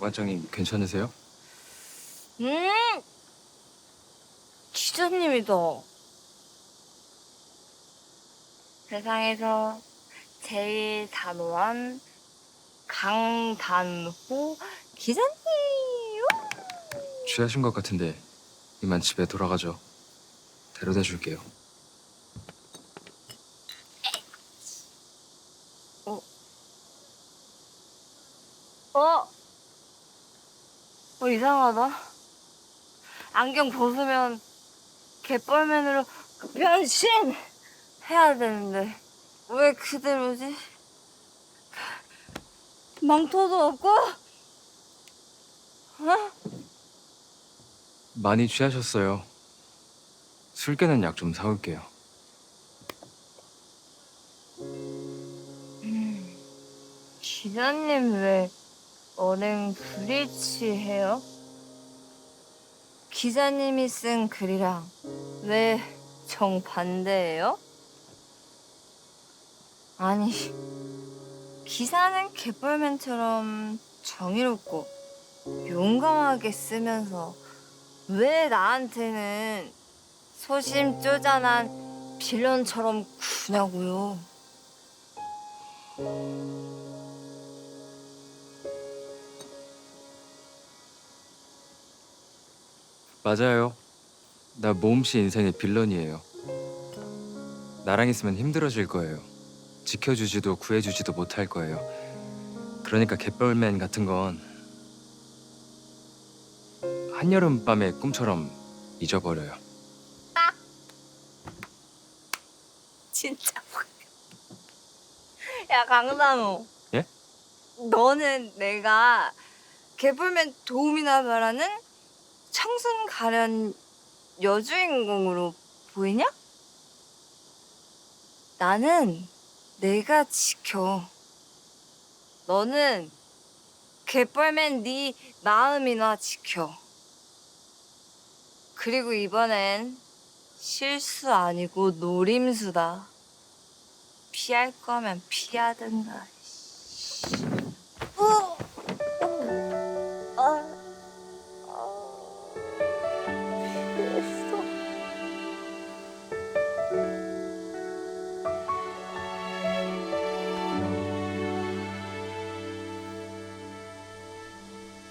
관장님 괜찮으세요? 음! 기자님이다. 세상에서 제일 단호한 강단호 기자님! 취하신 것 같은데 이만 집에 돌아가죠. 데려다 줄게요. 어? 어, 이상하다. 안경 벗으면 개뻘맨으로 변신! 해야 되는데. 왜 그대로지? 망토도 없고? 어? 많이 취하셨어요. 술 깨는 약 좀 사올게요. 기자님 왜 언행 불일치해요? 기자님이 쓴 글이랑 왜 정반대예요? 아니, 기사는 개뻘맨처럼 정의롭고 용감하게 쓰면서 왜 나한테는 소심 쪼잔한 빌런처럼 구냐고요? 맞아요. 나 모음씨 인생의 빌런이에요. 나랑 있으면 힘들어질 거예요. 지켜주지도 구해주지도 못할 거예요. 그러니까 갯벌맨 같은 건 한여름 밤의 꿈처럼 잊어버려요. 진짜 야 강단호 예? 너는 내가 개불맨 도움이나 바라는 청순 가련 여주인공으로 보이냐? 나는 내가 지켜 너는 개뻘맨 네 마음이나 지켜 그리고 이번엔 실수 아니고 노림수다. 피할 거면 피하든가. 씨.